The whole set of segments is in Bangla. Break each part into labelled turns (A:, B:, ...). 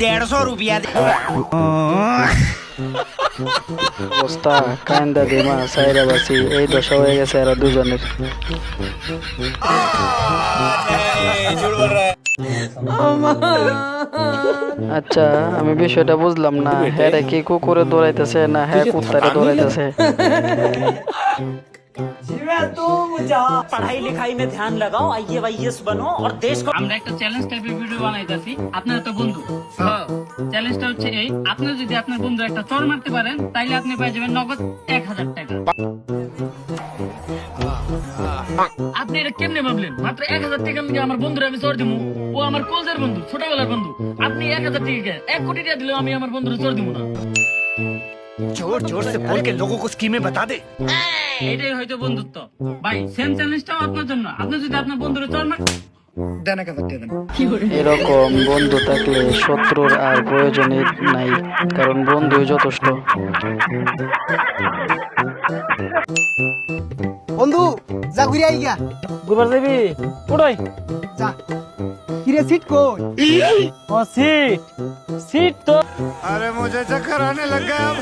A: દેડસો
B: રૂપિયા কান্দা এই হয়ে গেছে আর দুজনের। আচ্ছা আমি বিষয়টা বুঝলাম না। হ্যাঁ কি কুকুরে দৌড়াইতেছে না হ্যাঁ কুত্তারে দৌড়াইতেছে?
C: আপনি এটা কেমনে ভাবলেন? মাত্র এক হাজার টাকা আমি আমার বন্ধুরা আমি চর দিব ও আমার কলজের বন্ধু, ছোটবেলার বন্ধু। আপনি এক হাজার টাকা এক কোটি টাকা দিলেও আমি আমার বন্ধুরা চর দিব না।
A: জোর জোর সে বলকে লোগো কো স্কিমে বাতা দে
C: এটাই হয়তো বন্ধুত্ব। ভাই সেম চ্যালেঞ্জটাও আপনার জন্য। আপনি যদি আপনার বন্ধুর চর মার
B: এরকম বন্ধু থাকলে শত্রুর আর প্রয়োজনে নাই কারণ বন্ধু যথেষ্ট।
D: বন্ধু যা ঘুরে আই গিয়া।
E: ঘুরবার যাবি কোথায়
D: যা। কিরে সিট কই
E: ও সিট সিট তো
F: अरे मुझे चक्कर आने लग गया अब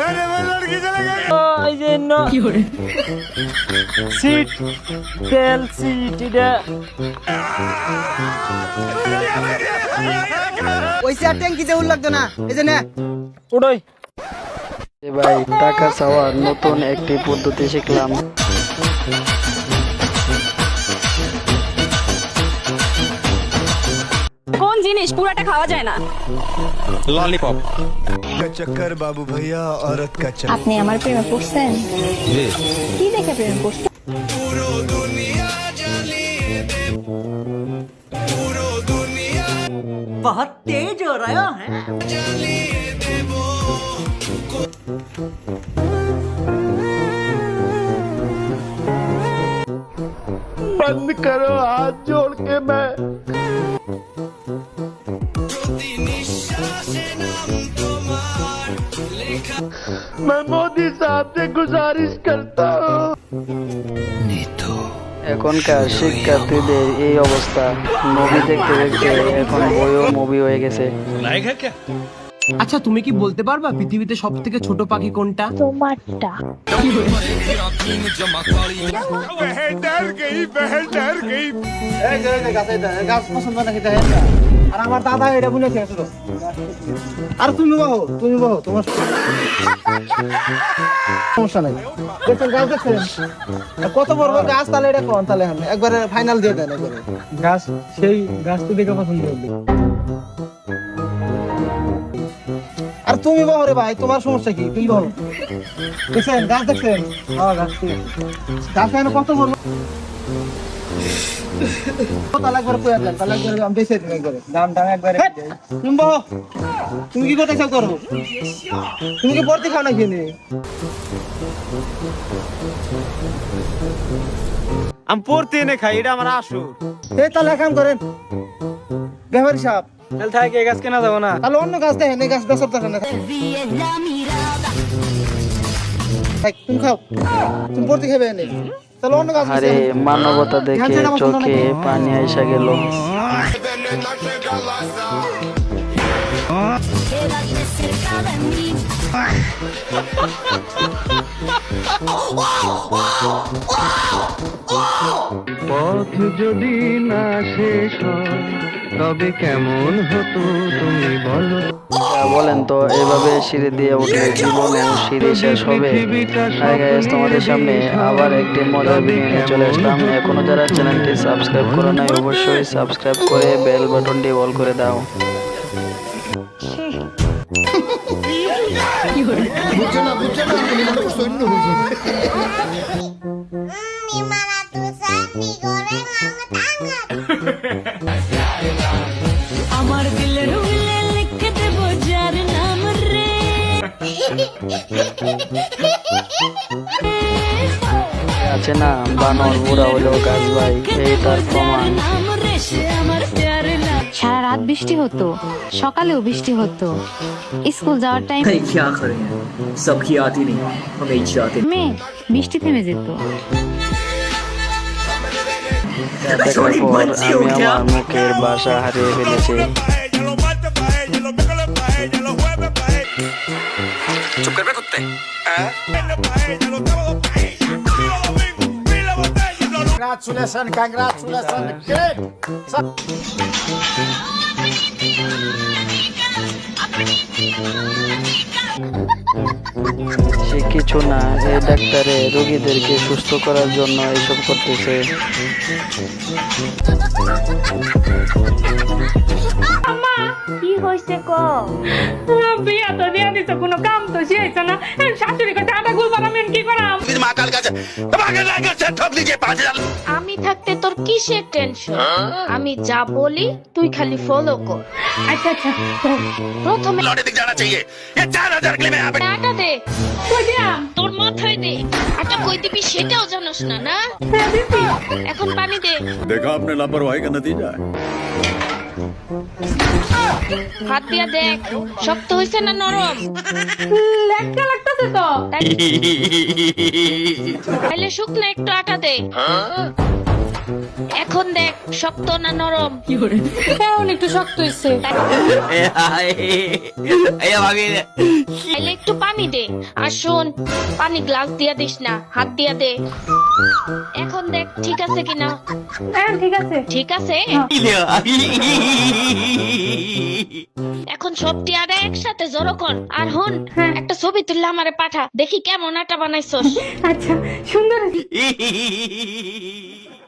F: अरे मैं लड़की चले गई
E: ও, এই যে ন সিট তেল সিট এটা
D: ওই চেয়ার ট্যাঙ্কি যে উল লাগতো না এই যে নে
E: কোটাই
B: এ ভাই টাকা চাওয়ার নতুন একটি পদ্ধতি শিখলাম
G: জিনিস পুরাটা খাওয়া যায় না
F: का चक्कर बाबू भैया औरत का चक्कर
G: আপনি আমার প্রেমে পড়ছেন কি দেখে প্রেমে পড়ছেন
A: बहुत तेज हो रहा है
E: बंद करो हाथ जोड़ के मैं मैं मोदी साहब से गुजारिश करता हूँ
B: এখনকার শিক্ষার্থীদের এই অবস্থা মুভি দেখতে দেখতে এখন বইও মুভি হয়ে গেছে
D: আচ্ছা তুমি কি বলতে পারবা পৃথিবীতে সব থেকে ছোট পাখি কোনটা
G: তোমারটা
F: वह डर गई वह डर गई
D: গাছ পছন্দ নাকি আর আমার দাদা এটা বলেছে আর তুমি বহো তুমি বহো তোমার সমস্যা নাই। দেখছেন গাছ দেখছেন? কত বড় গাছ তাহলে এটা কোন? তাহলে একবারে ফাইনাল দিয়ে দেন একবারে। গাছ সেই গাছ তো দেখে পছন্দ হলো আর তুমি বহো রে ভাই তোমার সমস্যা কি? তুমি বহো। দেখছেন গাছ দেখছেন? হ্যাঁ গাছ গাছ কত বড় আমি বেঁচে দাম দাম একবারে তুমি বহো তুমি কি করতে চাও করো? তুমি কি পড়তে খাও নাকি নি
E: আমি পড়তে এনে খাই এটা আমার আসুর
D: এই তাহলে এক কাম করেন। ব্যাপারী সাহেব।
E: তাহলে থাকে গাছ কেনা যাব না।
D: তাহলে অন্য গাছ দেখেন এই গাছ বেসর দেখেন না তুমি খাও। তুমি পড়তে খাবে এনে।
B: আরে। মানবতা দেখে চোখে? পানি আইসা গেল পথ যদি না শেষ হয় তবে কেমন হতো তুমি বলো? বলেন তো এইভাবে সিঁড়ি দিয়ে উঠলে জীবনে সিঁড়ি শেষ হবে? হাই গাইস তোমাদের সামনে আবার একটি মজার ভিডিও নিয়ে চলে আসলাম। এখনও যারা চ্যানেলটি সাবস্ক্রাইব করো নাই অবশ্যই সাবস্ক্রাইব করে বেল বাটনটি অল করে দাও।
G: আমার
B: আছে না বানর বুড়া হলো গাছ ভাই তার
G: সারা রাত বৃষ্টি হতো সকালেও বৃষ্টি হতো। স্কুল যাওয়ার টাইম মেয়ে বৃষ্টি থেমে যেত।
B: আমার মুখের বাসা হারিয়ে ফেলেছি।
F: Congratulations, congratulations, kid.
B: সে কিছু না এই ডাক্তারে রোগীদেরকে সুস্থ করার জন্য এসব করতেছে।
H: কি হয়েছে ক? তো দিয়ে কোনো কাম তো না শাশুড়ি আটা গুল কি করাম মাতাল কাছে তোমাকে ঠকলি যে পাঁচ
I: আমি থাকতে তোর কিসের টেনশন আমি যা বলি, তুই খালি ফলো কর।
H: আচ্ছা আচ্ছা
I: প্রথমে লড়ে দিক
H: জানা চাইয়ে এ হবে দে।
I: তোর মাথায় দে। আটা কই দিবি সেটাও জানোস না না? এখন পানি দে।
E: দেখো আপনি লাপরওয়াহি দিয়ে যায়?
I: হাত দিয়া দেখ শক্ত হইছে না নরম?
H: লেটকা লাগতাছে তো।
I: তাইলে শুকনো একটু আটা দে। এখন দেখ শক্ত না নরম?
H: এখন একটু শক্ত হইছে
I: তাইলে একটু পানি দে। আর শোন পানি গ্লাস দিয়া দিস না হাত দিয়া দে। এখন দেখ ঠিক আছে কিনা?
H: হ্যাঁ ঠিক আছে।
I: ঠিক আছে? এখন সব টিয়ারা একসাথে জড়ো কর। আর হন একটা ছবি তুললে আমারে পাঠা। দেখি কেমন আটা বানাইছস।
H: আচ্ছা সুন্দর।